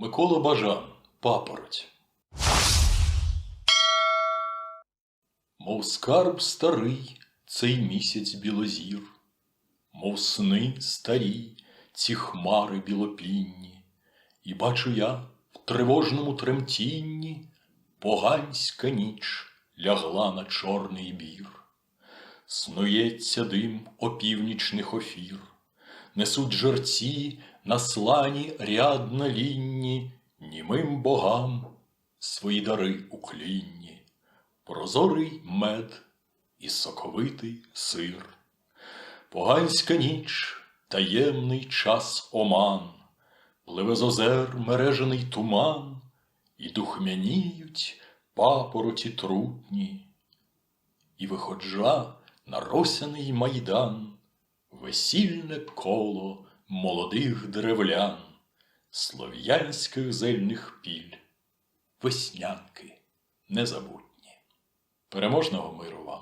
Микола Бажан, папороть. Мов скарб старий цей місяць білозір, мов сни старі ці хмари білопінні, і бачу я в тривожному тремтінні поганська ніч лягла на чорний бір. Снується дим опівнічних офір, несуть жерці на слані рядна лінні, німим богам свої дари уклінні, прозорий мед і соковитий сир. Поганська ніч, таємний час оман, пливе з озер мережений туман, і духмяніють папороті трутні, і виходжа на росяний майдан, весільне коло молодих древлян, слов'янських зельних піль, веснянки незабутні. Переможного миру вам!